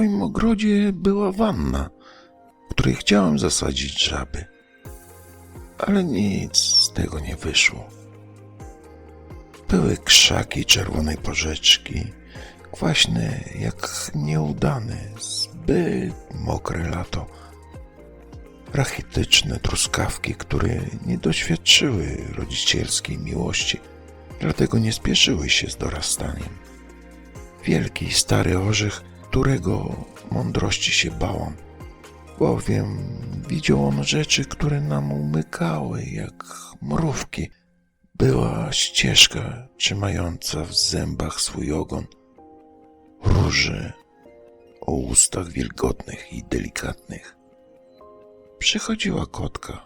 twoim ogrodzie była wanna, w której chciałem zasadzić żaby. Ale nic z tego nie wyszło. Były krzaki czerwonej porzeczki, kwaśne jak nieudane, zbyt mokre lato. Rachityczne truskawki, które nie doświadczyły rodzicielskiej miłości, dlatego nie spieszyły się z dorastaniem. Wielki stary orzech, którego mądrości się bałam, bowiem widział on rzeczy, które nam umykały jak mrówki. Była ścieżka trzymająca w zębach swój ogon, róże o ustach wilgotnych i delikatnych. Przychodziła kotka,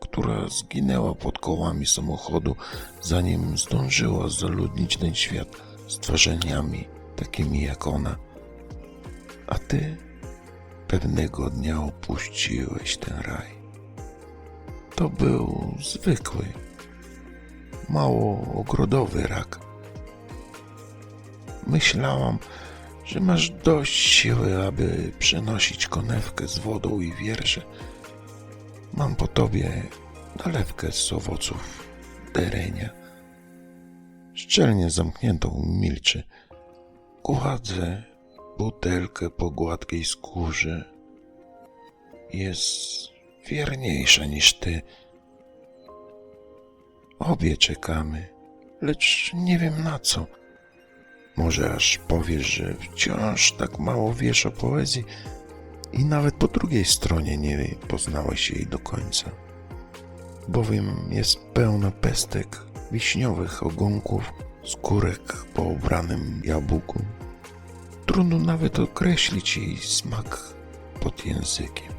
która zginęła pod kołami samochodu, zanim zdążyła zaludnić ten świat stworzeniami takimi jak ona. A ty pewnego dnia opuściłeś ten raj. To był zwykły, mało ogrodowy rak. Myślałam, że masz dość siły, aby przenosić konewkę z wodą i wiersze. Mam po tobie nalewkę z owoców derenia. Szczelnie zamkniętą milczy. Gładzę butelkę po gładkiej skórze. Jest wierniejsza niż ty. Obie czekamy, lecz nie wiem na co. Może aż powiesz, że wciąż tak mało wiesz o poezji i nawet po drugiej stronie nie poznałeś jej do końca. Bowiem jest pełna pestek, wiśniowych ogonków, skórek po obranym jabłku. Trudno nawet określić jej smak pod językiem.